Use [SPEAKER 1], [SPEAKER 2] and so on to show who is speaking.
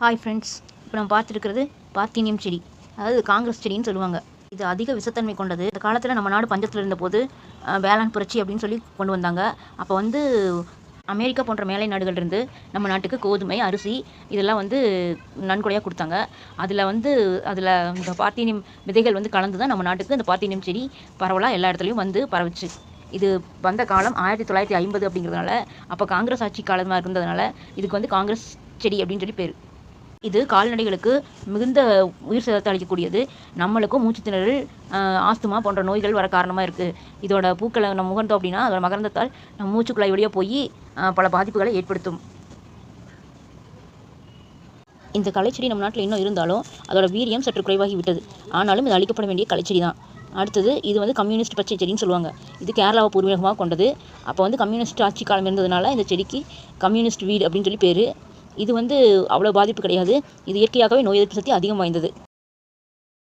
[SPEAKER 1] Hi friends இப்போ நம்ம பார்த்துருக்கிறது parthenium செடி. அதாவது காங்கிரஸ் செடின்னு சொல்லுவாங்க. இது அதிக விஷத்தன்மை கொண்டது. இந்த காலத்தில் நம்ம நாடு பஞ்சத்தில் இருந்தபோது வேளாண் புரட்சி அப்படின்னு சொல்லி கொண்டு வந்தாங்க. அப்போ வந்து அமெரிக்கா போன்ற மேலை நாடுகள்லேருந்து நம்ம நாட்டுக்கு கோதுமை அரிசி இதெல்லாம் வந்து நன்கொடையாக கொடுத்தாங்க. அதில் வந்து அதில் இந்த பார்த்தீனியம் விதைகள் வந்து கலந்து தான் நம்ம நாட்டுக்கு இந்த பார்த்தீனியம் செடி பரவலாக எல்லா இடத்துலையும் வந்து பரவிச்சு. இது வந்த காலம் ஆயிரத்தி தொள்ளாயிரத்தி ஐம்பது அப்படிங்கிறதுனால அப்போ காங்கிரஸ் ஆட்சி காலமாக இருந்ததுனால இதுக்கு வந்து காங்கிரஸ் செடி அப்படின்னு சொல்லி பேர். இது கால்நடைகளுக்கு மிகுந்த உயிர் சேதத்தை அளிக்கக்கூடியது. நம்மளுக்கும் மூச்சுத்திணறல் ஆஸ்துமா போன்ற நோய்கள் வர காரணமாக இருக்குது இதோட பூக்களை நம்ம முகர்ந்தோம் அப்படின்னா அதோட மகரந்தத்தால் நம்ம மூச்சுக்குழாய் வழியாக போய் பல பாதிப்புகளை ஏற்படுத்தும். இந்த கலைச்செடி நம்ம நாட்டில் இன்னும் இருந்தாலும் அதோட வீரியம் சற்று குறைவாகி விட்டது ஆனாலும் இது அழிக்கப்பட வேண்டிய கலைச்செடி தான் அடுத்தது இது வந்து கம்யூனிஸ்ட் பச்சை செடின்னு சொல்லுவாங்க. இது கேரளாவை பூர்வீகமாக கொண்டது. அப்போ வந்து கம்யூனிஸ்ட் ஆட்சி காலம் இருந்ததுனால இந்த செடிக்கு கம்யூனிஸ்ட் வீடு அப்படின்னு சொல்லி பேர். இது வந்து அவ்வளோ பாதிப்பு கிடையாது. இது இயற்கையாகவே நோய் எதிர்ப்பு சக்தி அதிகம் வாய்ந்தது.